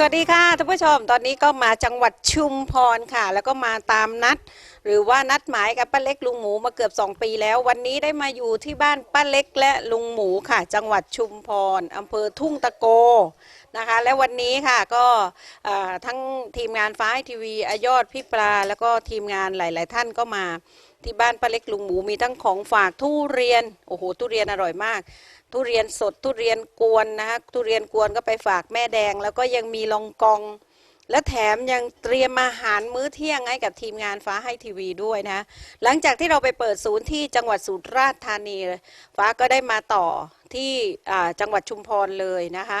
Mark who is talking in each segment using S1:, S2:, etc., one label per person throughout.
S1: สวัสดีค่ะท่านผู้ชมตอนนี้ก็มาจังหวัดชุมพรค่ะ แล้วก็มาตามนัด หรือว่านัดหมายกับป้าเล็กลุงหมูมาเกือบ 2 ปีแล้ว วันนี้ได้มาอยู่ที่บ้านป้าเล็กและลุงหมูค่ะ จังหวัดชุมพรอำเภอทุ่งตะโกนะคะ และวันนี้ค่ะก็ทั้งทีมงานฟ้าทีวีอายอดพี่ปลา แล้วก็ทีมงานหลาย ๆ ท่านก็มาที่บ้านป้าเล็กลุงหมูมีทั้งของฝากทุเรียนโอ้โหทุเรียนอร่อยมาก ทุเรียนสดทุเรียนกวนนะคะทุเรียนกวนก็ไปฝากแม่แดง แล้วก็ยังมีลองกอง และแถมยังเตรียมอาหารมื้อเที่ยงให้กับทีมงานฟ้าให้ทีวีด้วยนะ หลังจากที่เราไปเปิดศูนย์ที่จังหวัดสุราษฎร์ธานี ฟ้าก็ได้มาต่อที่จังหวัดชุมพรเลยนะคะ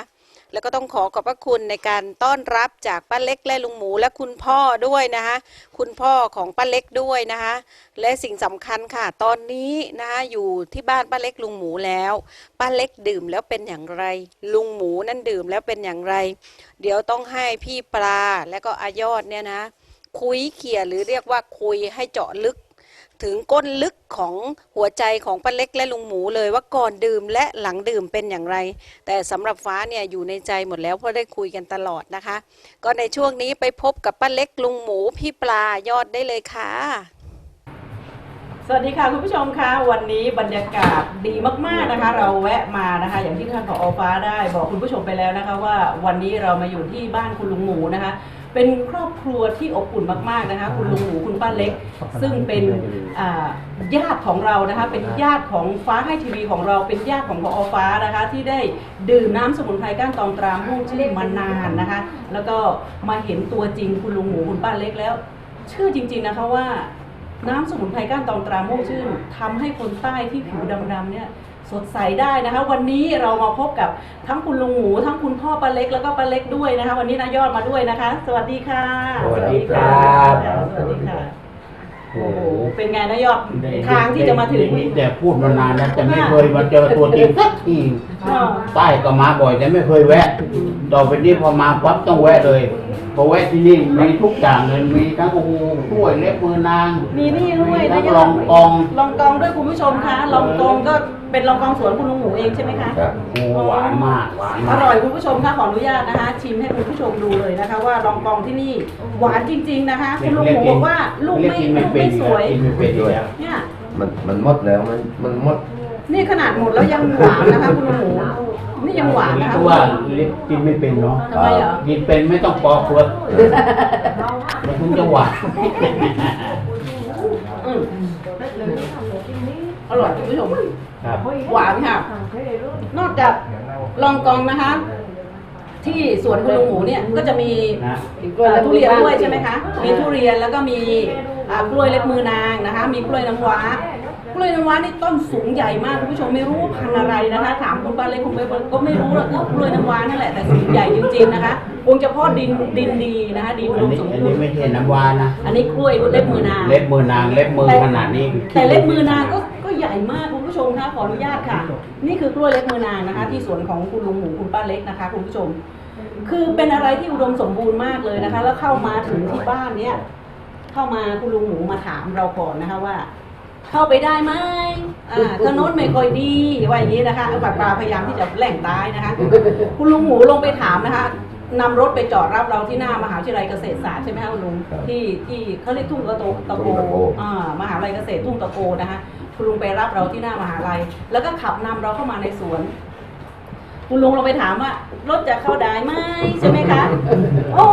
S1: แล้วก็ต้องขอขอบพระคุณในการต้อนรับจากป้าเล็กและลุงหมูและคุณพ่อด้วยนะคะ คุณพ่อของป้าเล็กด้วยนะคะ และสิ่งสำคัญค่ะ ตอนนี้นะคะอยู่ที่บ้านป้าเล็กลุงหมูแล้วป้าเล็กดื่มแล้วเป็นอย่างไร ลุงหมูนั่นดื่มแล้วเป็นอย่างไร เดี๋ยวต้องให้พี่ปลาและก็อายอดเนี่ยนะคุยเขี่ยหรือเรียกว่าคุยให้เจาะลึก ถึงก้นลึกของหัวใจของป้าเล็กและลุงหมูเลยว่าก่อนดื่มและหลังดื่มเป็นอย่างไร แต่สำหรับฟ้าเนี่ยอยู่ในใจหมดแล้วเพราะได้คุยกันตลอดนะคะ ก็ในช่วงนี้ไปพบกับป้าเล็กลุงหมูพี่ปลายอดได้เลยค่ะ
S2: สวัสดีค่ะคุณผู้ชมคะวันนี้บรรยากาศดีมากๆนะคะ เราแวะมานะคะ อย่างที่ท่านผอฟ้าได้บอกคุณผู้ชมไปแล้วนะคะ ว่าวันนี้เรามาอยู่ที่บ้านคุณลุงหมูนะคะ เป็นครอบครัวที่อบอุ่นมากๆนะคะคุณลุงหมูคุณป้าเล็ก ซึ่งเป็นอ่าญาติของเรานะคะเป็นญาติของฟ้าให้ทีวีของเราเป็นญาติของผอฟ้านะคะที่ได้ดื่มน้ำสมุนไพรก้านตองตรามม่วงชื่อมานานนะคะ แล้วก็มาเห็นตัวจริงคุณลุงหมูคุณป้าเล็กแล้ว เชื่อจริงๆนะคะว่า น้ำสมุนไพรก้านตองตราม่วงชื่นทำให้คนใต้ที่ผิวดำๆเนี่ย สดใสได้นะคะ วันนี้เรามาพบกับทั้งคุณลุงหมูทั้งคุณพ่อป้าเล็กแล้วก็ป้าเล็กด้วยนะคะ วันนี้นายอดมาด้วยนะคะ สวัสดีค่ะ
S3: สวัสดีครับ
S2: สวัสดีค่ะโอ้โหเป็นไงนายอดทางที่จะมาถึง
S3: นี่แต่พูดมานานแล้วแต่ไม่เคยมาเจอตัวจริงสักที
S2: อ่า
S3: ใต้ก็มาบ่อยแต่ไม่เคยแวะ ต่อไปนี้พอมาปั๊บต้องแวะเลยพอแวะที่นี่มีทุกอย่างเลยมีทั้งโอ้โหกล้วยเล็บมือนาง
S2: มีนี่ด้วย
S3: มีทั้
S2: นางย
S3: ล
S2: อ
S3: อ
S2: ด
S3: งกอง
S2: ลองกองด้วยคุณผู้ชมคะลองกองก็ เป็นลองกองสวนคุณลุงหมูเองใช่ไหมคะ
S3: ครับโอ้โหหวานมากหวาน
S2: อ
S3: มาก
S2: ร่อยคุณผู้ชมคะขออนุญาตนะคะ ชิมให้คุณผู้ชมดูเลยนะคะ ว่าลองกองที่นี่หวานจริง ๆนะคะ คุณลุงหมูบอกว่าลูกไม่
S3: เรีย
S2: ลูก
S3: กิน
S2: ไม่สวย
S3: กินไม่เป็นอยู่แล้ว
S2: เนี่ย
S4: มันมันหมดแล้วมันมันหมด
S2: นี่ขนาดหมดแล้วยังหวานนะคะคุณลุงหมูนี่ยังหวานนะคะ
S3: เพราะว่าเล็บกินไม่เป็นเนาะ
S2: ทำไมเหรอ
S3: กินเป็นไม่ต้องปอกเปลือกมันคงจะหวาน
S2: อืม อร่อยคุณผู้ชม
S3: ครับ
S2: หวานค่ะ นอกจากลองกองนะคะ ที่สวนคุณลุงหมูเนี่ยก็จะมี
S3: นะ
S2: เอ่อทุเรียนด้วยใช่ไหมคะ มีทุเรียนแล้วก็มีอ่ากล้วยเล็บมือนางนะคะ มีกล้วยน้ำว้ากล้วยน้ำว้านี่ต้นสูงใหญ่มากคุณผู้ชมไม่รู้พันธุ์อะไรนะคะ ถามคุณป้าเล็กคุณป้าก็ไม่รู้หรอกคือกล้วยน้ำว้านั่นแหละแต่สูงใหญ่จริงๆนะคะคงจะเพาะดินดินดีนะคะดิน
S3: อั
S2: อุ
S3: น
S2: ดม
S3: นี้
S2: สม
S3: อัน
S2: บู
S3: นี้
S2: รณ์
S3: ไม่ใช่น้ำวานะ
S2: อันนี้กล้วยเล็บมือนาง
S3: เล็บมือนางเล็บมือขนาดนี้
S2: แต่เล็บมือนางก็ก็ ใหญ่มากคุณผู้ชมคะขออนุญาตค่ะ นี่คือกล้วยเล็บมือนางนะคะ ที่สวนของคุณลุงหมูคุณป้าเล็กนะคะคุณผู้ชม คือเป็นอะไรที่อุดมสมบูรณ์มากเลยนะคะ แล้วเข้ามาถึงที่บ้านเนี้ยเข้ามาคุณลุงหมูมาถามเราก่อนนะคะว่า เข้าไปได้ไหมอ่าถนนไม่ค่อยดีว่าอย่างนี้นะคะเอาปากปลาพยายามที่จะแหล่งตายนะคะ คุณลุงหมูลงไปถามนะคะนำรถไปจอดรับเราที่หน้ามหาวิทยาลัยเกษตรศาสตร์ใช่ไหมคะคุณลุง
S4: ครับ
S2: ที่ที่เขาเรียกทุ่งตะโตตะโก
S4: ทุ่งตะโก
S2: อ่ามหาวิทยาลัยเกษตรทุ่งตะโกนะคะ คุณลุงไปรับเราที่หน้ามหาลัย แล้วก็ขับนำเราเข้ามาในสวน คุณลุงเราไปถามว่ารถจะเข้าได้ไหมใช่ไหมคะ โอ้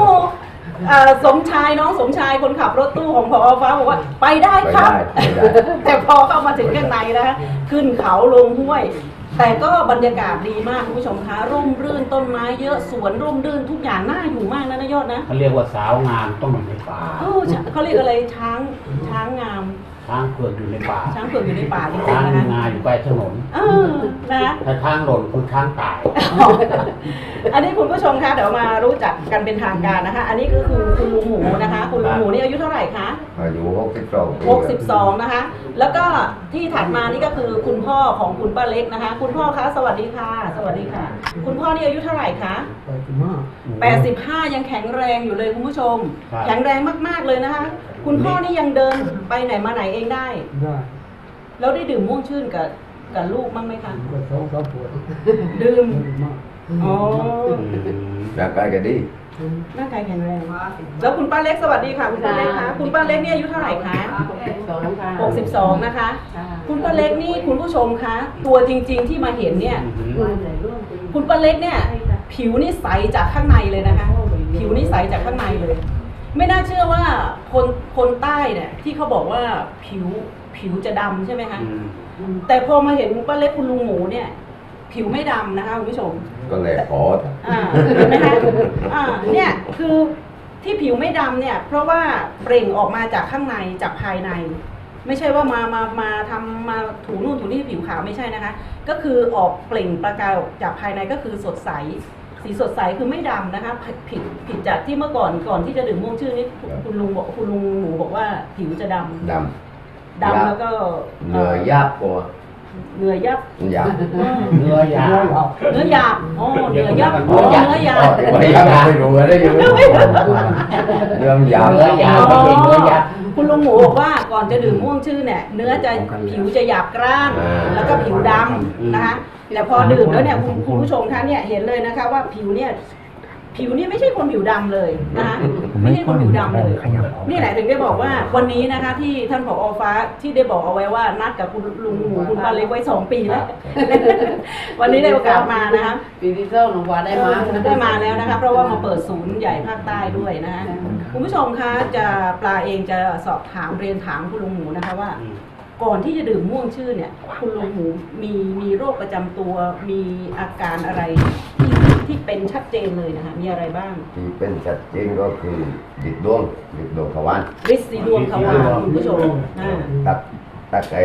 S2: เอ่อสมชายน้องสมชายคนขับรถตู้ของพอฟ้าบอกว่าไปได้
S4: ไป
S2: ครับ
S4: ได้ไปได้
S2: แต่พอเข้ามาถึงข้างในนะคะขึ้นเขาลงห้วย แต่ก็บรรยากาศดีมากคุณผู้ชมคะร่มรื่นต้นไม้เยอะสวนร่มรื่นทุกอย่างน่าอยู่มากนะนายอดนะ
S3: เขาเรียกว่าสาวงามต้องอยู่ในป่า
S2: เออเขาเรียกอะไรช้างช้างงาม
S3: ช้างเผือกอยู่ในป่า
S2: ช้างเผือกอยู่ในป่าจริง
S3: ช้าง
S2: ๆนะคะ
S3: งาอยู่ใกล้ถนน
S2: เออนะ
S3: ถ้าช้างหล่นคือช้างตาย
S2: อันนี้คุณผู้ชมคะเดี๋ยวมารู้จักกันเป็นทางการนะคะ อันนี้ก็คือคุณลุงหมูนะคะ คุณลุงหมูนี่อายุเท่าไหร่คะ
S4: อายุหกสิบสอง
S2: 62 นะคะ แล้วก็ที่ถัดมานี่ก็คือคุณพ่อของคุณป้าเล็กนะคะ คุณพ่อคะสวัสดีค่ะ สวัสดีค่ะ คุณพ่อนี่อายุเท่าไหร่คะ 85 ยังแข็งแรงอยู่เลยคุณผู้ชม
S3: ครับ
S2: แข็งแรงมากๆเลยนะคะ คุณพ่อนี่ยังเดินไปไหนมาไหนเองได้
S5: ได้
S2: แล้วได้ดื่มม่วงชื่นกับกับลูกบ้างไหมคะ
S5: ก็สองสามขวด
S2: ดื่ม
S5: มาก
S2: อ๋อ
S3: อืม
S4: ร่างกายก็ดี
S2: ร่างกายแข็งแรงแล้วคุณป้าเล็กสวัสดีค่ะคุณป้าเล็กคะคุณป้าเล็กนี่อายุเท่าไหร่คะ
S5: สองค่ะ
S2: 62 นะคะ คุณป้าเล็กนี่คุณผู้ชมคะ ตัวจริง ๆ ที่มาเห็นเนี่ย คุณป้าเล็กเนี่ย ผิวนี่ใสจากข้างในเลยนะคะ ผิวนี่ใสจากข้างในเลย ไม่น่าเชื่อว่าคนคนใต้เนี่ยที่เขาบอกว่าผิว ผิวจะดำใช่ไหมคะแต่พอมาเห็นป้าเล็กคุณลุงหมูเนี่ย ผิวไม่ดำนะคะคุณผู้ชม
S4: ก็เลยขอ
S2: อ่าเห็นไหมคะอ่าเนี่ยคือที่ผิวไม่ดำเนี่ย เพราะว่าเปล่งออกมาจากข้างในจากภายใน ไม่ใช่ว่ามามามาทำมาถูนู่นถูนี่ผิวขาวไม่ใช่นะคะ ก็คือออกเปล่งประกายออกจากภายในก็คือสดใส สีสดใสคือไม่ดำนะคะผิดผิดผิดจากที่เมื่อก่อนก่อนที่จะดื่มม่วงชื่อนี่คุณลุงบอกคุณลุงหมูบอกว่าผิวจะดำ
S4: ด
S2: ดำแล้วก็ำ
S4: เหนื่อยยากกว่า
S2: เหนื่อยยับ
S4: ยาก
S3: เนื้อยาว
S2: เนื้อหยาบอ๋อเนื้อยับ
S3: เนื้
S2: อ๋อ
S3: อหยาบ
S2: เนื้อหยา
S4: อ๋อบไม่ยากไม่รู้อะไรอยู่เรื่องยาว
S3: เนื้อยาวไม่ใช่เนื้อยาว
S2: คุณลุงหมูบอกว่าก่อนจะดื่มม่วงชื่อเนี่ยเนื้อจะผิวจะหยาบกร้านแล้วก็ผิวดำนะคะแต่พอดื่มแล้วเนี่ยคุณคุณผู้ชมคะเนี่ยเห็นเลยนะคะว่าผิวเนี่ย ผิวเนี่ยไม่ใช่คนผิวดำเลยนะคะไม่ใช่คนผิวดำเลย นี่แหละถึงได้บอกว่าวันนี้นะคะที่ท่านผอฟ้าที่ได้บอกเอาไว้ว่านัดกับคุณลุงหมูคุณปาเล็กไว้สองปีแล้ว วันนี้ได้โอกาสมานะคะ
S5: ปีที่เจ้าหนูว่าได้มา
S2: ได้มาแล้วนะคะเพราะว่ามาเปิดศูนย์ใหญ่ภาคใต้ด้วยนะคะคุณผู้ชมคะจะปลาเองจะสอบถามเรียนถามคุณลุงหมูนะคะว่าก่อนที่จะดื่มม่วงชื่อเนี่ย คุณลุงหมูมีมีโรคประจำตัวมีอาการอะไรที่ ที่เป็นชัดเจนเลยนะคะมีอะไรบ้าง
S4: ที่เป็นชัดเจนก็คือดิดดวงดิดดวงทวาร
S2: ริดสีดวงทวารคุณผู้ชมอ่า
S4: ตักตักไอ้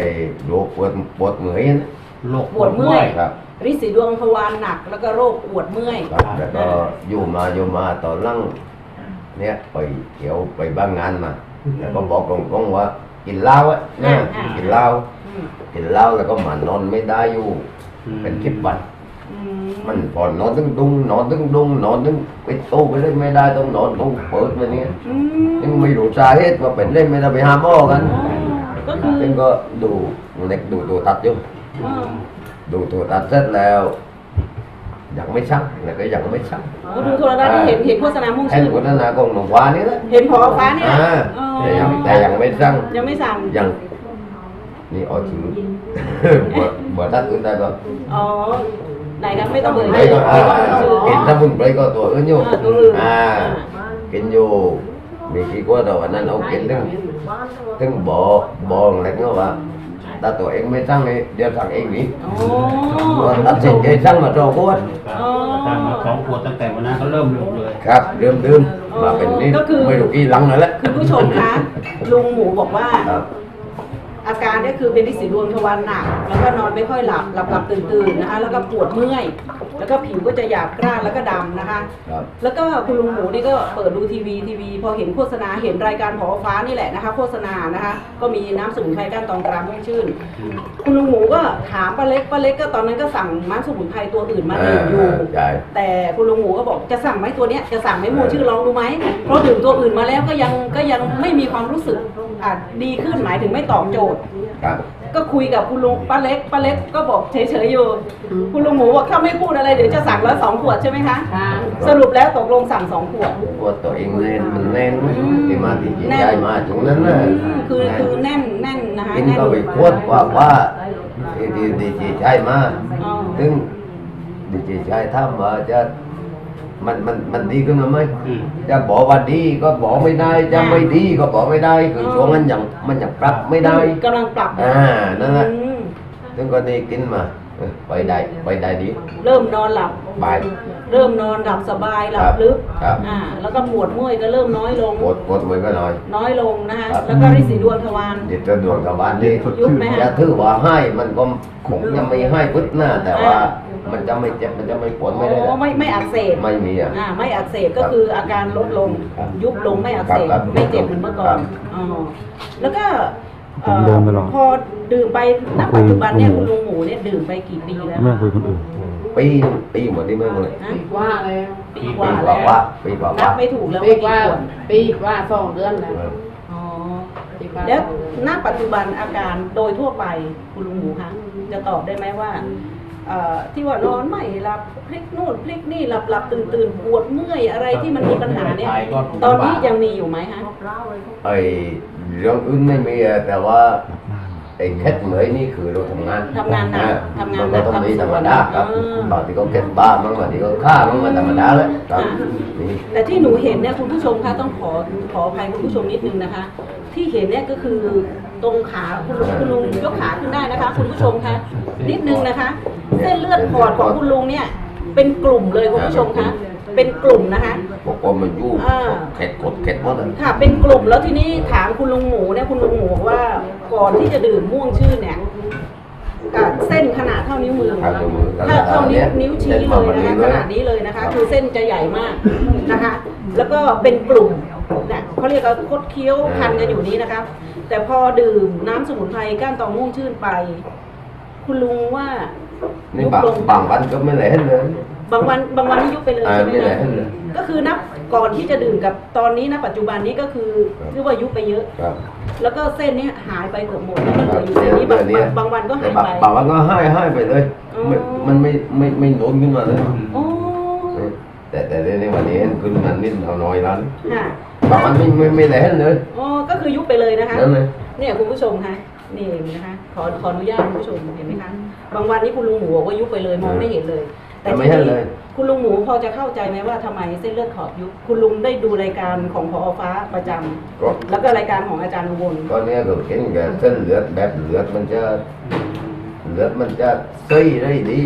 S4: โรคปวดปวดเหนื่อยนะ
S3: โรค
S2: ปวดเมื่อย
S4: ครับ
S2: ริดสีดวงทวารหนัก แล้วก็โรคปวดเมื่อย
S4: ครับแล้วก็อยู่มาอยู่มาตอนหลังเนี่ยไปเที่ยวไปบ้างงานมาแล้วก็บอกตรงๆว่ากินเหล้าอะนะกินเหล้า
S2: อืม
S4: กินเหล้าแล้วก็มานอนไม่ได้อยู่ เป็นคลิปวัน
S2: อื
S4: มันพอนอนตึงดุงนอนตึงดุงนอนตึงไปโตไปเล่นไม่ได้ต้องนอนต้องเปิดมาเนี่ย
S2: อืม
S4: ยังไม่รู้สาเหตุว่าเป็นเล่นไม่ได้ไปหาหมอกัน
S2: อ๋อก็คือ
S4: ซึ่งก็ดูเล็กดูตัวตัดอยู่
S2: อ่า
S4: ดูตัวตัดเสร็จแล้ว ยังไม่ชักแล้วก็ยังไม่ชัก
S2: ก็ดูโทรทัศน์ที่เห็นเห็นโฆษณามุ่ง
S4: แทน
S2: ชื่อ
S4: คนนั้นนะกองหนุ่มวานี่แหละ
S2: เห็นพอฟ้าเนี่ย
S4: อ่า
S2: อ๋อ
S4: แต่ยังแต่ยังไม่สั่ง
S2: ยังไม่สั่ง
S4: ยังนี่เอาถือบ่บ่ตัดอื่นได้ก็
S2: อ๋อ ไหนนะไม่ต้องเอ่ย
S4: ไป
S2: ชื่อ
S4: ก็อ่า
S2: ไม่ต้องเอ่ยชื่อ
S4: กินสมุนไพรก็ตัวอื่นอยู่
S2: อ่าตัวอื่น
S4: อ่า
S2: อ่า
S4: กินอยู่มีกี่กว่าแต่วันนั้นเอากินถึงถึงบ่บ่เล็กเนาะว่าถ้าตัวเองไม่สั่งนี่เดี๋ยวสั่งเองนี่
S2: อ๋อ
S4: ตัดสินใจสั่งมาตัวขวด
S2: อ๋อ
S3: ตั้งมาสองขวดตั้งแต่วันนั้นก็เริ่มดื่มเลย
S4: ครับเริ่มดื่มมาเป็นนี่
S2: ก็คือ
S4: ไม่รู้กี่หลังแล้วแหละ
S2: คุณผู้ชมคะลุงหมูบอกว่า
S4: ครับ
S2: อาการเนี่ยคือเป็นลิสีดวงทวารหนัก แล้วก็นอนไม่ค่อยหลับหลับหลับตื่นตื่นๆนะคะ แล้วก็ปวดเมื่อย แล้วก็ผิวก็จะหยาบกร้านแล้วก็ดำนะคะ
S4: ครับ
S2: แล้วก็คุณลุงหมูนี่ก็เปิดดูทีวีทีวี พอเห็นโฆษณาเห็นรายการผอฟ้านี่แหละนะคะ โฆษณานะคะ ก็มีน้ำสมุนไพรก้านตองตราม่วงชื่น คุณลุงหมูก็ถามป้าเล็กป้าเล็กก็ตอนนั้นก็สั่งน้ำสมุนไพรตัวอื่นมาดื่มอยู่
S4: ใช่
S2: แต่คุณลุงหมูก็บอกจะสั่งไหมตัวเนี้ยจะสั่งไหมหมูชื่อลองดูไหมเพราะดื่มตัวอื่นมาแล้วก็ยังก็ยังไม่มีความรู้สึก อะดีขึ้นหมายถึงไม่ตอบโจทย์
S4: ครับ
S2: ก็คุยกับคุณลุงป้าเล็กป้าเล็กก็บอกเฉยๆอยู่คุณลุงหมูบอกถ้าไม่พูดอะไรเดี๋ยวจะสั่งแล้วสองขวดใช่ไหมคะ
S5: ค่ะ
S2: สรุปแล้วตกลงสั่งสองขวด
S4: ว่าตัวเองเล่นมันแน่น
S2: อืม
S4: ที่มาที่จิต
S2: แน่น
S4: ใจมาตรงนั้นน่ะ
S2: คือคือแน่นแน่นนะคะ
S4: กิน
S2: แน่น
S4: ก็ไปโคตรว่าว่าที่ที่ดีจิตใจมา
S2: อ๋อ
S4: ถึงดีจิตใจถ้ามว่าจะ มันมันมันดีขึ้นมาไหม
S3: อืม
S4: จะบอกว่าดีก็บอกไม่ได้จะไม่ดีก็บอกไม่ได้คือช่วงนั้นยังมันยังปรับไม่ได้
S2: กำลังปรับ
S4: อ่านั่นแหละ
S2: อืม
S4: ถึงก็นี่กินมาเออไปได้ไปได้ดี
S2: เริ่มนอนหลับ
S4: บาย
S2: เริ่มนอนหลับสบายหลั
S4: ครับบ
S2: ลึก
S4: ครับ
S2: อ่าแล้วก็ปวดเมื่อยก็เริ่มน้อยลง
S4: ปวดปวดมือก็หน่อย
S2: น้อยลงนะคะ
S4: ครับ
S2: แล้วก็ริสีดวงทวาร
S4: จิตจะดวงกับบ้านนี่
S2: ยุบไหมฮะ
S4: จะถือว่าให้มันก็คงยังไม่ให้พึ่หน้าแต่ว่า มันจะไม่เจ็บมันจะไม่ปวดไม่ได้
S2: โอ้ไม่ไม่อักเสบ
S4: ไม่มีอะ
S2: อ่าไม่อักเสบก็คืออาการลดลง
S4: ครับ
S2: ยุบลงไม่อักเสบ
S4: ครับ
S2: ไม่เจ็บเหมือนเมื่อก่อน
S4: ครับ
S2: อ๋อแล้วก็
S6: ผม
S2: เอ่อ
S6: เดินไปลอง
S2: พอดื่มไปณ
S6: คุ
S2: ปัจ
S6: ย
S2: จุบันเนี่ย
S6: คุ
S2: คุณ
S6: ย
S2: ลุงหมูเนี่ยดื่มไปกี่ปีแล้ว
S6: ไม่คุยคนอื่น
S4: ปีปีหมดที่ไม่หมดเลย
S2: นะ
S5: ปีกว่าแล้ว
S2: ปีกว่า
S4: ปีก
S2: แล้ว
S4: ว่าปีกว่า
S2: นับไม่ถูกแล้ว
S5: ปี
S2: ว่าก
S5: ว่า
S2: กี่ขวด
S5: ปีกว่าสองเดือนแล้ว
S2: อ๋อ
S5: ปีกว่า
S2: แล้ว
S5: สองเดือน
S2: ณปัจจุบันอาการโดยทั่วไปคุณลุงหมูคะจะตอบได้ไหมว่าเอ่อ ที่ว่านอนไม่หลับพลิกนู่นพลิกนี่หลับหลับตื่นตื่นปวดเมื่อยอะไรที่มันมีปัญหาเนี่ย ตอนนี้ยังมีอยู่ไหมฮะ
S4: ไอ้เรื่องอื่นไม่มีอะแต่ว่าไอ้แคทเหมยนี่คือเราทำงาน
S2: ทำงานหนัก
S4: อ่
S2: ทำงาน
S4: มัน
S2: หนั
S4: ก็
S2: ก
S4: ต้องมี
S2: ทำสวน
S4: ธรรมดาครับ
S2: อ่า
S4: บางทีก็แคทบ้ามั่งบางทีก็ฆ่ามั่งมันธรรมดาเลยครับนี่
S2: แต่ที่หนูเห็นเนี่ยคุณผู้ชมคะต้องขอขออภัยคุณผู้ชมนิดนึงนะคะ ที่เห็นเนี่ยก็คือตรงขาคุณลุงคุณลุงยกขาขึ้นได้นะคะ คุณผู้ชมคะนิดนึงนะคะ เส้นเลือดขอดของคุณลุงเนี่ย เป็นกลุ่มเลยคุณผู้ชมคะเป็นกลุ่มนะคะ
S4: พวกคนมันยุ่ง
S2: อ่า
S4: เข็ดกดเข็ดหมดอะ
S2: ค่ะ เป็นกลุ่มแล้วทีนี้ถามคุณลุงหมูเนี่ยคุณลุงหมูบอกว่า ก่อนที่จะดื่มม่วงชื่นเนี่ยอะเส้นขนาดเท่านิ้วมือ
S4: ครับนิ้วมือ
S2: ถ้าเท่านิ้วนิ้วชี้
S4: ส้
S2: เล
S4: มาย
S2: นะคะ
S4: เล
S2: ขนาดนี้เลยนะคะ คือเส้นจะใหญ่มากนะคะ แล้วก็เป็นกลุ่มเนี่ยเขาเรียกว่าคดเคี้ยวพันกันอยู่นี้นะคะ แต่พอดื่มน้ำสมุนไพรก้านตองม่วงชื่นไป คุณลุงว่า
S4: นี่
S2: ยุบบา
S4: ง
S2: ลง
S4: บางวันก็ไม่ไหลเห็นเลย
S2: บางวันบางวันนี่ยุบไปเลย
S4: อ่า
S2: ใช่ไหม
S4: ไม่ไหล
S2: คะ
S4: เห็นเลย
S2: ก็คือนับก่อนที่จะดื่มกับตอนนี้นะปัจจุบันนี้ก็คือ
S4: ครับ
S2: เรียกว่ายุบไปเยอะ
S4: ครับ
S2: แล้วก็เส้นนี้หายไปเกือบหมดแล้วก็เหลืออยู่เส้นนี้บาง
S4: เดี๋ยว
S2: บางวันก็หาย
S4: บาง
S2: ไป
S4: บางวันก็ให้ให้ไปเลย
S2: อ๋อ
S4: ไม่มันไม่ไม่ไม่โน้นขึ้นมาเลย
S2: โอ้
S4: แต่แต่ในวันนี้ขึ้นมานิดเอาน้อยแล้ว
S2: ค่ะ
S4: บางวันไม่ไม่ไม่ไหลเห็นเลย
S2: อ๋อก็คือยุบไปเลยนะคะ
S4: นั่นเลย
S2: เนี่ยคุณผู้ชมคะนี่เห็นไหมนะคะขอขออนุญาตคุณผู้ชมเห็นไหมคะ บางวันนี้คุณลุงหมูบอกว่ายุบไปเลยมองไม่เห็นเลย แต่
S4: แต่ไม่
S2: ที
S4: เห็น
S2: นี้
S4: เลย
S2: คุณลุงหมูพอจะเข้าใจไหมว่าทำไมเส้นเลือดขอดยุบคุณลุงได้ดูรายการของพอฟ้าประจำ
S4: ก็
S2: แล้วก็รายการของอาจารย์อุบล
S4: ก็เนี่ยก็เห็นแกเส้นเลือดแบบเลือดมันจะเลือดมันจะซีได้ดี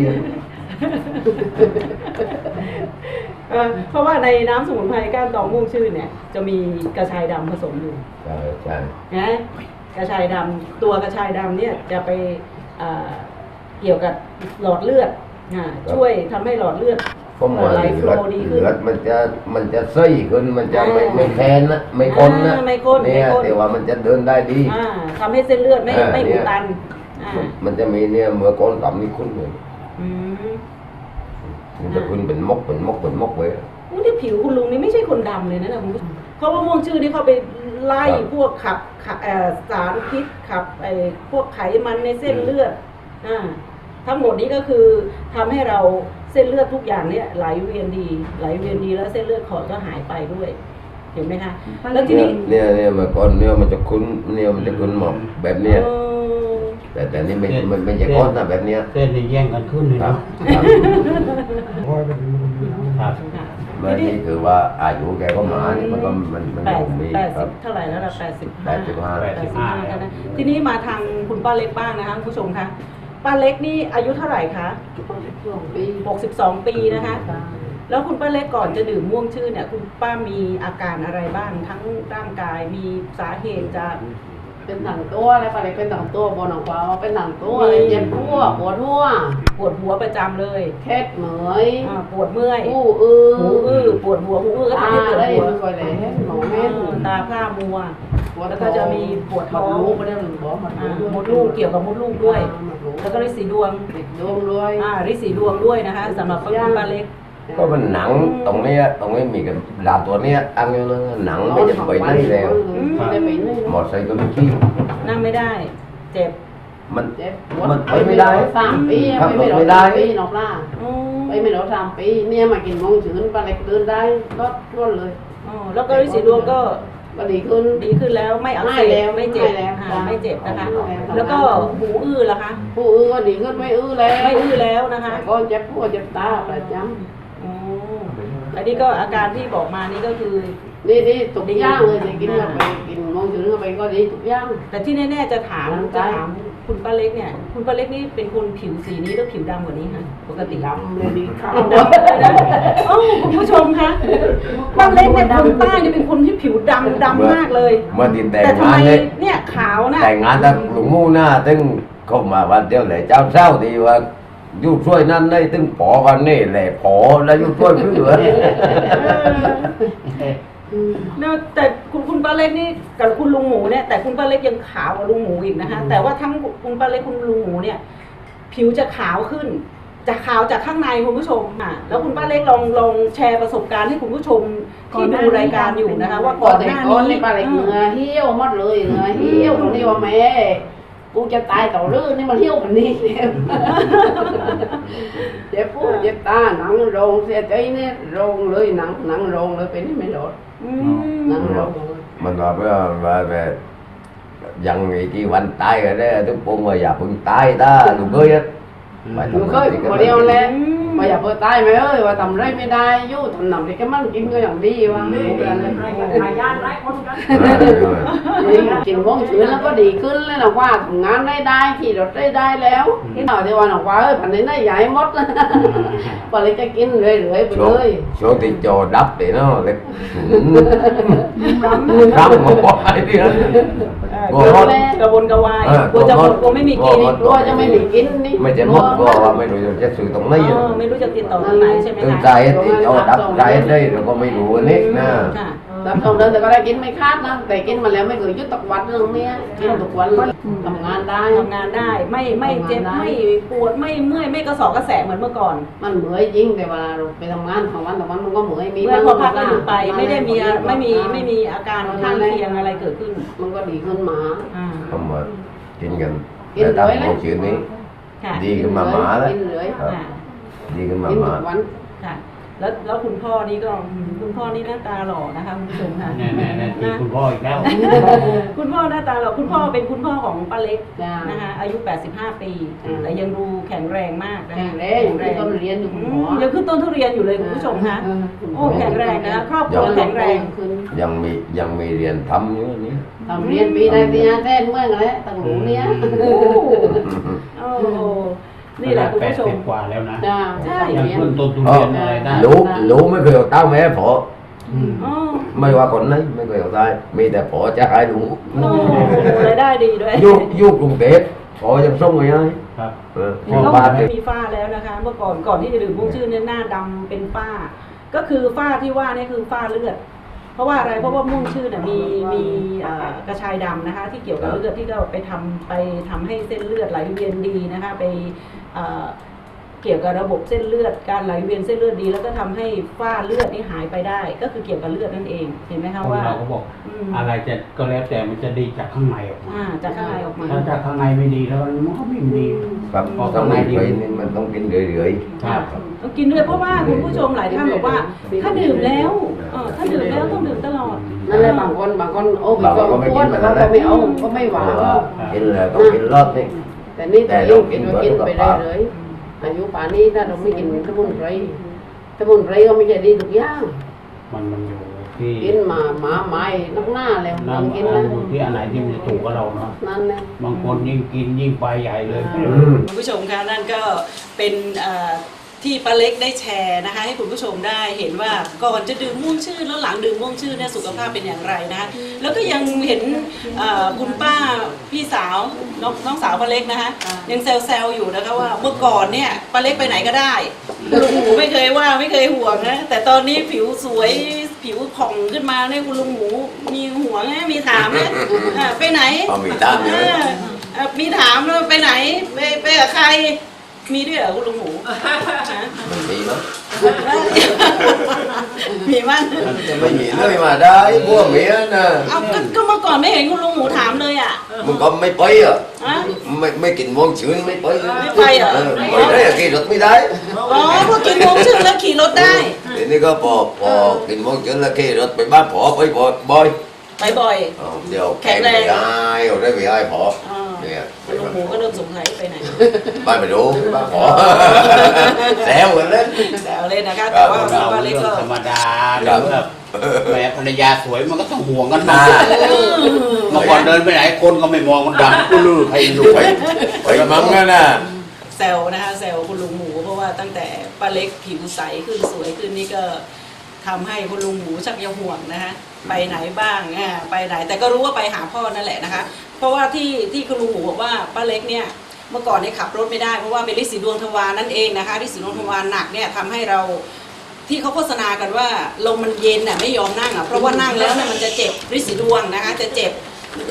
S2: เอ่อเพราะว่าในน้ำสมุนไพรก้านตองม่วงชื่นเนี่ย จะมีกระชายดำผสมอยู่
S4: ใช่ใช่
S2: นะกระชายดำตัวกระชายดำเนี่ยจะไป เอ่อเกี่ยวกับหลอดเลือดอ่าช่วยทำให้หลอดเลือด
S4: เพราะว่า
S2: ไหล
S4: เลื
S2: โฟล
S4: อด
S2: ว์ดีขึ้น
S4: เลือดมันจะมันจะซีขึ้นมันจะไม่
S2: อ่า
S4: ไม่แคนนะไม่คนนะ
S2: อ่าไม่ข้น
S4: เนี่ย
S2: ไม่ข้น
S4: แต่ว่ามันจะเดินได้ดี
S2: อ่าทำให้เส้นเลือดไม่
S4: อ่า
S2: ไม่
S4: เนี่
S2: อุด
S4: ย
S2: ตันอ่า
S4: มันจะมีเนี่ยเมื่อก้อนต่ำนี่ขึ้นเลย
S2: อืม
S4: มันจะขึ้นเป็นมกเป็นมกเป็นมกไป
S2: อุ๊ยที่ผิวคุณลุงนี่ไม่ใช่คนดำเลยนะเนี่ยคุณผู้ชมเพราะว่าม่วงชื่อนี่เขาไปไล่
S4: ครับ
S2: พวกขับขับเอ่อสารพิษขับไอ้พวกไขมันในเส้นเลือดอ่า ทั้งหมดนี้ก็คือทำให้เราเส้นเลือดทุกอย่างเนี่ยไหลเวียนดี ไหลเวียนดีแล้วเส้นเลือดขอดก็หายไปด้วย เห็นไหมคะแล้วที
S4: เนี่ย
S2: นี้
S4: เนี่ยเนี่ยเมื่อก่อนเนี่ยมันจะขึ้นเนี่ยมันจะขึ้นหมอกแบบเนี้ย
S2: เออ
S4: แต่แต่นี่ไม่ไม่ไม่ใช่ก้อนนะแบบเนี้ย
S3: เส้นนี่แย่งกันขึ้นเลย
S4: ครับ
S3: เนาะ
S4: ครับ
S3: ครับ
S2: ค่ะ
S4: เมื่อนี้คือว่าอายุแกก็มานี่มันก็มันมัน
S2: แปด
S4: มี
S2: แปด
S4: ค
S2: สิ
S4: รับบ
S2: เท่าไหร่แล้วล่ะแปดสิบ
S4: แปดสิบห้า
S3: แปดสิบห้าแล้ว
S2: นะทีนี้มาทางคุณป้าเล็กบ้างนะคะคุณผู้ชมคะ ป้าเล็กนี่อายุเท่าไหร่คะ
S5: สองปี
S2: 62 ปีนะคะ แล้วคุณป้าเล็กก่อนจะดื่มม่วงชื่อเนี่ย คุณป้ามีอาการอะไรบ้างทั้งร่างกายมีสาเหตุจาก
S5: เป็นหนังตัวอะไรไปเลยเป็นหนังตัวบนหนังฟ้าเป็นหนังตัวอะไรเจ็บทั่วปวดทั่ว
S2: ปวดหัวประจำเลย
S5: เคล็ดเหมย
S2: อ่าปวดเมื่อย
S5: อู้อือ
S2: หูอื้อปวดหัวหูอื้อก็
S5: ตา
S2: ทำให้ปวด
S5: ได้
S2: หัว
S5: ไม่ค่อยเลยหมอ
S2: อ่
S5: แม่นา
S2: ตาพร่ามัว
S5: ปวด
S2: แล้วก็จะมีปวดท้อง
S5: ลูกไม่ได้หรือบอกหมด
S2: อ่า
S5: ลูก
S2: มดลูกเกี่ยวกับมดลูกด้วย
S5: หมดลูก
S2: แล้วก็ฤทธิ์สีดวง
S5: ติดดวงด้วย
S2: อ่าฤทธิ์สีดวงด้วยนะคะสำหรับคุณป้าเล็ก
S4: ก็มันหนังตรงเนี้ยตรงนี้มีกับดาบตัวเนี้ยอันนี้นะหนังไม่จะไปไหนแล้ว
S5: ไม่ได้ไปไหน
S4: หมอไซค์ก็ไม่ขี้
S2: นั่งไม่ได้ เจ็บ
S4: มัน
S5: เจ็บ
S4: มันไปไม่ได้
S5: สามปี
S4: ขับ
S5: ไป
S4: รถ
S5: ไม่
S4: ไม่
S5: ได้
S4: ได้
S5: ปีนอกล่า
S2: อ๋อ
S5: ไปไม่ได้สามปี เนี่ยมากินมงชื้นปลาเล็กเดินได้ก็รวดเลย
S2: อ๋อแล้วก็ฤทธิ์สีดวงก็
S5: ก็ดีขึ้น
S2: ดีขึ้นแล้วไม่อักเส
S5: ไม่แล้
S2: บ
S5: ว
S2: ไม่เจ็บ
S5: ไม่แล้ว
S2: อ่าไม่เจ็บนะคะ
S5: ไม่แล้ว
S2: แล้วก็หูอื้อล่ะคะ
S5: ผู้อื้อก็ดีขึ้นไม่อื้อแล้ว
S2: ไม่อื้อแล้วนะคะ
S5: แต่ก็เจ็บหัวเจ็บตาประจ
S2: อ๋ ออันนี้ก็อาการที่บอกมานี่ก็คือำ
S5: นี่นี่ทุกอย่างเลยจะกินก็ไปกินมงชื้นก็ไปก็ดีทุกอย่าง
S2: แต่ที่แน่ๆจะถาม
S5: ร่าง
S2: จะ
S5: กาย
S2: ถามคุณป้าเล็กเนี่ย คุณป้าเล็กนี่เป็นคนผิวสีนี้หรือผิวดำกว่านี้คะปกติ
S5: ดำเลยดีข้าว
S2: ดำเลยนะเอ้าคุณผู้ชมคะป้าเล็กเนี่ยคนใต้เนี่ยเป็นคนที่ผิวดำดำมากเลย
S4: เมื่อติดแต่ง
S2: แต่ทำ
S4: งา
S2: ไม
S4: นเนี่ย
S2: เนี่ยขาวน่ะ
S4: แต่งงานตั้งหลวงมู่หน้าตึงเข้ามาวันเดียวแหละเจ้าเศร้าดีว่า อยู่ช่วยนั่นได้ตึงปอกันนี่แหละปอแล้วอยู่ช่วยเพื่อ
S2: เนอะแต่คุณคุณป้าเล็กนี่กับคุณลุงหมูเนี่ยแต่คุณป้าเล็กยังขาวกว่าลุงหมูอีกนะคะแต่ว่าทั้งคุณป้าเล็กคุณลุงหมูเนี่ย ผิวจะขาวขึ้นจะขาวจากข้างในคุณผู้ชมค่ะแล้วคุณป้าเล็กลองลองแชร์ประสบการณ์ให้คุณผู้ชมที่ดูรายการอยู่นะคะ ว่า
S5: ก่
S2: ก่
S5: อ
S2: อนน
S5: แต่
S2: หน้า
S5: ก่อน
S2: นี้
S5: นี่ปลาเล็กเนื้อเหี้ยวหมดเลยเนื้อเหี้ยวตรงนี้ว่าแม่ กูจะตายต่อเรื่องนี่มันเที่ยวพันนี้เนี่ยเจ็บปวดเจ็บตาหนังโรงเสียใจเนี่ยโรงเลยหนังหนังโรงเลยเป็นไม่รอด
S2: อื
S5: หนัง
S2: ม
S5: โรง
S4: มันว่าเพื่อว่าแบบยังอีกกี่วันตายกันได้ทุกปงว่าอย่าเพิ่งตายตาลูกเอ้ยอะไป
S5: หนู
S4: ทำ
S5: เค
S4: งาน
S5: ย
S4: ที่กัน
S5: มาเดียวแหล้ว มาอย่าเปิดตายไหมเอ้ยว่าทำไรไม่ได้อยู่ทำหนำที่แกมันกินก็อย่างดีว่ะกินว่องชื้นแล้วก็ดีขึ้นเลยนะว่าทำงานได้ได้ขี่รถได้ได้แล้วที่หน่อยที่วันออกว่าเอ้ยพันนี้ได้ใหญ่หมดแล้วพอเลยจะกินเรื่อยๆไป
S4: ช่ว
S5: เล
S4: ง
S5: ย
S4: ช่วงที่จอดับเดี๋ยวเนาะเล็กรำมาบอกไอ้เนี่ย
S2: เออกลัวกระวนกระวาย
S4: เออก
S2: ลัวจะหมด
S4: ก
S2: ก
S4: ลั
S2: ลั
S4: ว
S2: วไม่มีกิน
S4: กลัว
S5: กลัวจะไม่มีกินนี่
S4: ไม่จะหมดก็ว่าไม่รู้จะซื้อตรงไหน
S2: เอ
S4: อะ
S2: อไม่รู้จะติดต่อทางไหนใช่ไหม
S4: ถึง
S2: คะ
S4: ใจที่จอดับใจได้เราก็ไม่รู้อันนี้นะ
S2: ค่ะ
S5: รับสองเดือนแต่ก็ได้กินไม่คาดนะแต่กินมาแล้วไม่เคยหยุดตกวันเรื่องเนี้ยกินทุกวันเลยทำงานได้
S2: ทำงานได้ไม่ไม่เจ็บ
S5: ทำงานได้
S2: ไม่ปวดไม่เมื่อยไม่กระสอบกระแสเหมือนเมื่อก่อน
S5: มันเหมื่อยจริงแต่เวลาเราไปทำงานของวันต่อวันมันก็เหมื่อยมี
S2: เมื่อยพอพักก็หยุดไป
S5: บ้าง
S2: ไม่ได้มีอะ
S5: บ้าง
S2: ไม่มีไม่มีอาการข้างเคียงอะไรเกิดขึ้น
S5: มันก็ดีขึ้นมา
S2: อ่า
S4: ทำมากินกัน
S5: กิน
S4: แต่
S5: เลย
S4: ทำ
S5: นะ
S4: ของชื่อนี้
S2: ค่ะ
S4: ดีขึ้นมาหมาแล้ว
S5: กินเลย
S4: ครับ
S2: ค่ะ
S4: ดีขึ้นมา
S5: กิน
S4: หมา
S5: ทุกวัน
S2: ค่ะ แล้วแล้วคุณพ่อนี่ก็อืมคุณพ่อนี่หน้าตาหล่อนะคะคุณผู้ชมค่ะ
S3: แน่ๆๆตีคุณพ่ออีกแล้ว
S2: คุณพ่อหน้าตาหล่อคุณพ่อเป็นคุณพ่อของป้าเล็ก
S5: จ้า
S2: นะคะอายุ 85 ปี
S5: อืม
S2: แต่ยังดูแข็งแรงมากนะคะ
S5: แข็งแรงอยู่ที่ต้นเรียนอยู่คุณหมอ
S2: มยังขึ้นต้นทุเรียนอยู่เลยคุณผู้ชมคะ
S5: เออ
S2: โอ้แข็งแรงนะคะครอบครัวแข็งแรง
S5: ขึ้น
S4: ยังมียังมีเรียนทำอยู่นี่
S5: ทำเรียนปีใดปีนั้นแท้เมื่อไงตั้งหนูเนี้ย
S2: โอ้ นี่แหละคุณ
S3: แปด
S2: ผู้ช
S3: สิ
S2: ม
S3: บกว่าแล้วนะ
S5: จ้า
S2: ใช่
S3: ยัง
S5: เรียน
S3: ขึ้นต้นทุ
S4: อ๋อ
S3: เรียนอะไรได้
S4: รู้รู้ไม่เคยเอาเต้าแม่พอ
S3: อืม
S2: อ๋อ
S4: ไม่ว่าคนไหนไม่เคยเอาได้มีแต่พอจะหายรู้
S2: โอ้รายได้ดีด้วย
S4: ยุคยุคกรุงเทพพอยังส่งไงไง
S3: ครับ
S4: เออ
S2: เขา
S4: บ้าน
S2: ไม่
S4: เนี่ย
S2: มีฝ้าแล้วนะคะ เมื่อก่อนก่อนที่จะดื่มพวกชื่อเนี่ยหน้าดำเป็นฝ้า ก็คือฝ้าที่ว่าเนี่ยคือฝ้าเลือด เพราะว่าอะไรเพราะว่าม่วงชื่อเนี่ยมีมีกระชายดำนะคะ ที่เกี่ยวกับเลือดที่ก็ไปทำไปทำให้เส้นเลือดไหลเวียนดีนะคะ ไป เอ่อเกี่ยวกับระบบเส้นเลือดการไหลเวียนเส้นเลือดดี แล้วก็ทำให้ฝ้าเลือดนี่หายไปได้ ก็คือเกี่ยวกับเลือดนั่นเองเห็นไหม
S3: ค
S2: คะ
S3: น
S2: ว่า
S3: เราก็บอก
S2: อืม
S3: อะไรจะก็แล้วแต่มันจะดีจากข้างในออกมา
S2: อ่าจากข้างในออกมา
S3: ถ้าจากข้างในไม่ดีแล้วมันก็ไม่ดี
S4: ครับ
S3: พอ
S4: ต้อง
S3: ข้างใน
S4: ไม่
S3: ดี
S4: ไปนี่มันต้องกินเรื่อย
S3: ครับ
S2: ต้องกินด้วยเพราะว่าคุณผู้ชมหลายท่านบอกว่า ถ้าดื่มแล้วเออถ้าดื่มแล้วต้องดื่มตลอด
S5: นั่นแหละบางคนบางคนโอ้บางคนอ้วนบางคนก็ไม่เอาก็ไม่
S4: ๆ
S5: หวาน
S4: ว่ากินแล้วต้องกินรอดนี่
S5: แต่นี่
S4: แต่
S5: ตัวเอ
S4: เรา
S5: ง
S4: กิ
S5: กิ
S4: น
S5: น
S4: เพื่
S5: ก็
S4: อ
S5: กิน
S4: สุข
S5: ไป
S4: ภา
S5: ได้
S4: พ
S5: เลย อายุป่านนี้ถ้าเราไม่กินสมุนไพรสมุนไพรก็ไม่ใช่ดีทุกอย่าง
S3: มันมันอยู่ที่
S5: กินมาหมาไม้นักหน้าแล้ว
S3: น้
S5: ต้องกินำนะ
S3: อยู่ที่อันไหนที่มันจะถูกกับเราเนาะ
S5: นั่นแหละ
S3: บางคนยิ่งกินยิ่งไปใหญ่เลย
S5: อื
S4: อืม
S2: คุณผู้ชมคะนั่นก็เป็นเอ่อ ที่ป้าเล็กได้แชร์นะคะ ให้คุณผู้ชมได้เห็นว่าก่อนจะดื่มม่วงชื่นแล้วหลังดื่มม่วงชื่นเนี่ยสุขภาพเป็นอย่างไรนะคะแล้วก็ยังเห็นเอ่อคุณป้าพี่สาวน้องน้องสาวป้าเล็กนะคะยังแซวๆอยู่นะคะว่าเมื่อก่อนเนี่ยป้าเล็กไปไหนก็ได้ลุงหมูไม่เคยว่าไม่เคยห่วงนะแต่ตอนนี้ผิวสวยผิวผ่องขึ้นมาเนี่ยคุณลุงหมูมีห่วงนะมีถามนะอ่าไปไหน
S4: เอามีตามอยู่
S2: เออเอ่อมีถามว่าไปไหนไปไปกับใคร มีด้วยเหรอคุณลุงหมูฮะ
S4: มันมีมั้ง
S2: มีมั้ง
S4: จะไม่มีเลยมาได้พวกเมียนะ
S2: เอาก็ก็เมื่อก่อนไม่เห็นคุณลุงหมูถามเลยอะ
S4: มึงก็ไม่ไปอะ
S2: ฮะ
S4: ไม่ไม่กินม่วงชื้นไม่ไปเลย
S2: ไม่ไปเหรอ
S4: เออไปได้อะขี่รถไม่ได้
S2: อ๋อพวกกินโมงชื่อแล้วขี่รถได้
S4: ทีนี้ก็พอพอกินม่วงชื้นแล้วขี่รถไปบ้านผอไปบ่อยบ่อย
S2: ไปบ่อย
S4: เอาเดี๋ยว
S2: แข็งแรง
S4: ไปได้เอาได้ไปได้ผอ
S2: อ่า
S4: เนี่ย
S2: คุณลุงหมูก็เริ่มสงสัยไปไหน
S4: บ้านไปดูบ้านผอแซวกันเลย
S2: แซวเลยนะคะแต่ว่า
S3: เรา
S2: ป้าเล็
S3: เรื่
S2: ก
S3: อง
S2: ก็
S3: ธรรมดาเรื่องแบบแหมภรรยาสวยมันก็ต้องห่วงกันมาเมื่อก่อนเดินไปไหนคนก็ไม่มองมันดำกูลือใครรู้
S4: ไปไปมั้งนะน่ะ
S2: แซวนะคะแซวคุณลุงหมูเพราะว่าตั้งแต่ป้าเล็กผิวใสขึ้นสวยขึ้นนี่ก็ทำให้คุณลุงหมูชักจะห่วงนะคะ ไปไหนบ้างอ่าไปไหนแต่ก็รู้ว่าไปหาพ่อนั่นแหละนะคะ เพราะว่าที่ที่คุณลุงหมูบอกว่าป้าเล็กเนี่ยเมื่อก่อนเนี่ยขับรถไม่ได้เพราะว่าเป็นฤทธิ์สีดวงทวารนั่นเองนะคะฤทธิ์สีดวงทวารหนักเนี่ยทำให้เราที่เขาโฆษณากันว่าลมมันเย็นน่ะไม่ยอมนั่งอะเพราะว่านั่งแล้วเนี่ยมันจะเจ็บฤทธิ์สีดวงนะคะ จะเจ็บ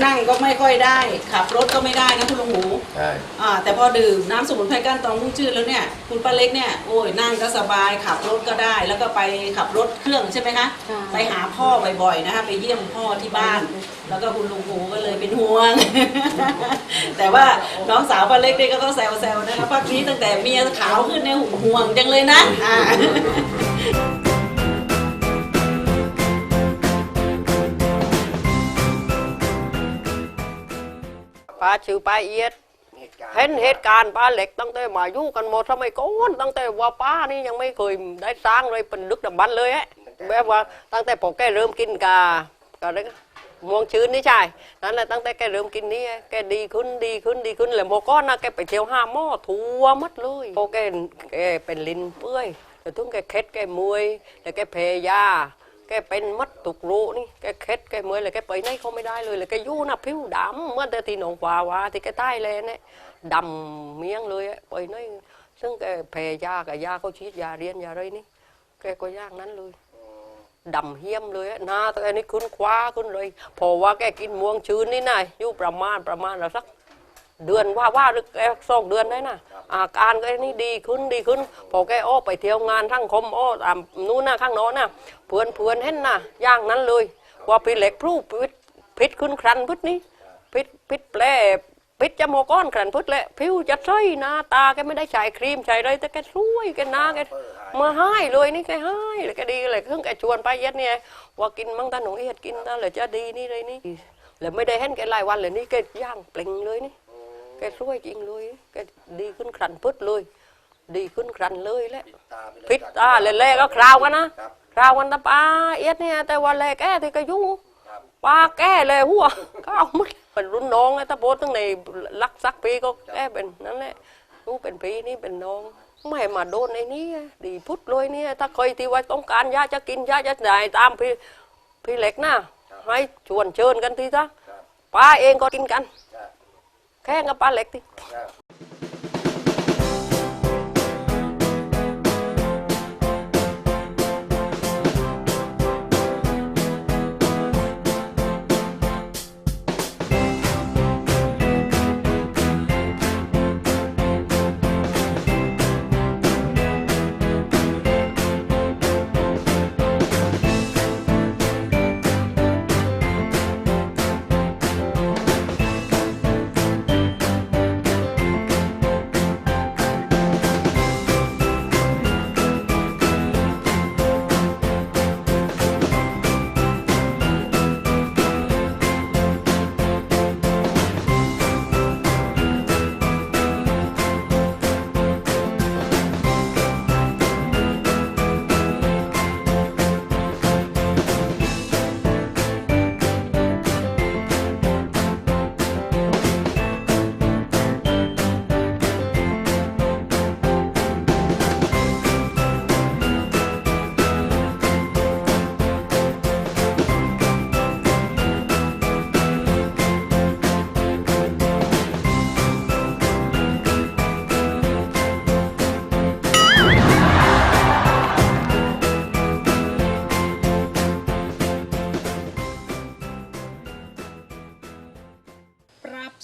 S2: นั่งก็ไม่ค่อยได้ ขับรถก็ไม่ได้นะคุณลุงหมู
S4: ใช่
S2: อ่าแต่พอดื่มน้ำสมุนไพรก้านตองพุ่งชื่นแล้วเนี่ยคุณป้าเล็กเนี่ยโอ้ยนั่งก็สบายขับรถก็ได้ แล้วก็ไปขับรถเครื่องใช่ไหมคะไปหาพ่อบ่อยๆนะคะไปเยี่ยมพ่อที่บ้าน แล้วก็คุณลุงหมูก็เลยเป็นห่วง แต่ว่าน้องสาวป้าเล็กเนี่ยก็ต้องแซวๆนะคะพักนี้ตั้งแต่เมียขาวขึ้นเนี่ยห่วงจังเลยนะอ่า
S6: ป้าชื่อป้าเอียด เห็นเหตุการณ์ป้าเหล็กตั้งแต่มาอยู่กันหมดทำไมยก่อนตั้งแต่ว่าป้านี่ยังไม่เคยได้สร้างเลยเป็นดึกดำบรรพ์เลยฮะแบบว่าตั้งแต่พอแกเริ่มกินกากาอะไรนะม่วงชื้นนี่ใช่นั่นแหละตั้งแต่แกเริ่มกินนี่แกดีขึ้นดีขึ้นดีขึ้นแล้วพอก้อนนะแกไปเที่ยวห้าหม้อทัวหมัดเลยพอแกแกเป็นลิ้นเปื่อยแต่ทุ่งแกเคล็ดแกมวยแล้วแกเพยยา แกเป็นมัดตุกรูนี่แกเคล็ดแกเมื่อยเลยแกไปไหนเขาไม่ได้เลยเลยแกยู่นะผิวดำเมื่อแต่ที่หนองฟ้าวาที่แกใต้เลยเนี่ยดำเมียงเลยไปไหนซึ่งแกแพ้ยากับยาเขาฉีดยาเรียนยาอะไรนี่แกก็ยางนั้นเลยดำเหี้ยมเลยอะหน้าตัวเองนี่ขึ้นคว้าขึ้นเลยพอว่าแกกินม่วงชื้นนี่นายอยู่ประมาณประมาณเราสัก เดือนว่าว่าหรือแกสองเดือนได้นะอาการก็นี่ดีขึ้นดีขึ้น พอแกอ้อไปเที่ยวงานทั้งคมอ้อตามนู้นนะข้างโน้นนะเพื่อนเพื่อนเห็นนะย่างนั้นเลยว่าพี่เหล็กพรูพิษพิษขึ้นครันพึดนี้พิษพิษแปรพิษจมูกก้อนครันพึดแหละผิวจะใสหน้าตาแกไม่ได้ใช้ครีมใช้อะไรแต่แกสวยแกหน้าแกมาให้เลยนี่แกให้เลยแกดีเลยเครื่องแกชวนไปเย็ดเนี่ยว่ากินมั่งตาหนูเอียดกินตาเลยจะดีนี่เลยนี่แล้วไม่ได้เห็นแกหลายวันเลยนี่แกย่างเปล่งเลยนี่แก ช่วยจริงเลยแกดีขึ้นครันพึดเลย ดีขึ้นครันเลยแหละพิษตาเล่ๆก็คราวกันนะคราวกันตาปลาเอียดเนี่ยแต่ว่าแลแกที่ก็ยุ่งปลาแก้เลยหัวก็เอาหมดเป็นรุ่นน้องไอ้ตาโพตั้งในลักซักปีก็แกเป็นนั่นแหละนู้เป็นปีนี่เป็นน้องไม่มาโดนไอ้นี่ดีพุดเลยเนี่ยถ้าเคยที่ว่าต้องการยาจะกินยาจะได้ตามพี่พี่เล็กนะให้ชวนเชิญกันทีซะป้าเองก็กินกัน แข่ง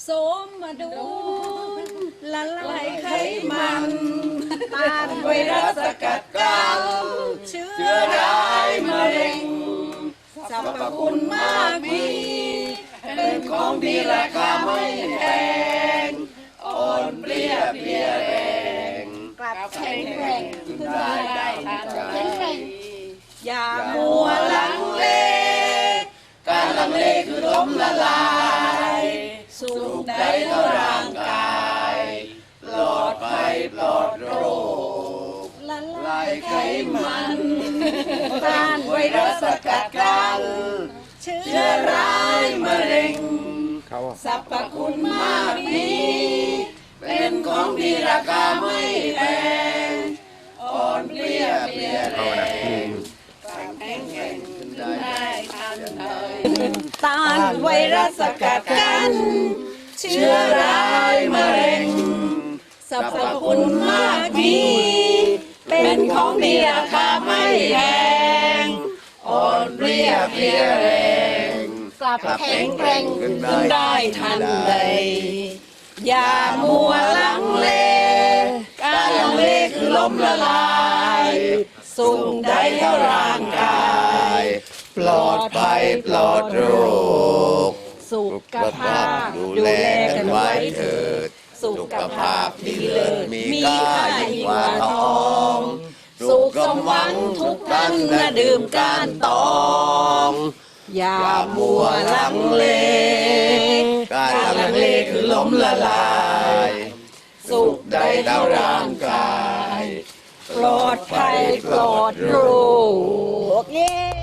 S7: โสมมาดูละลายไขมันต้านไวรัสสกัดกันเชื้อร้ายมะเร็งสรรพคุณมากมีเป็นของดีราคาไม่แพงอ่อนเปรี้ยเพลียแรงกลับแข็งแรงขึ้นมาได้ทันใจอย่ามัวลังเลการลังเลคือล้มละลาย สุขใจต่อร่างกายปลอดภัยปลอดโรคละลายไขมันต้านไวรัสสกัดกั้นเชื้อร้ายมะเร็งสรรพคุณมากมีเป็นของดีราคาไม่แพงอ่อนเปรี้ยเปรี้ยแรงแข็งแกร่งได้ทันใจต้านไวรัสสกัดกัน เชื้อร้ายมะเร็งสรรพคุณมากมีเป็นของดีราคาไม่แพงอ่อนเรี้ยเพลียแรง
S5: ส
S7: พแข็งแกร่งขึ้นได้ทันใดอย่ามัวลังเลการลังเลคือล้มละลาย สุขได้เท่าร่างกาย
S4: ปลอดภัยปลอดโรค
S7: สุข
S4: สุขภาพดูแลกันไว้เถิด
S7: สุขภาพดีเลิศ
S4: มี
S7: มี
S4: ค่า
S7: ค่า
S4: ยิ่
S7: ยิ่
S4: ง
S7: ง
S4: ก
S7: ก
S4: ว่า
S7: ว่า
S4: ท
S7: ท
S4: อ
S7: องงสุขสมหวังทุกท่านเมื่อดื่มการตอง อย่ามัวลังเล
S4: การลังเลคือล้มละลาย
S7: สุขได้เท่าร่างกาย ปลอดภัยปลอดโรคเย้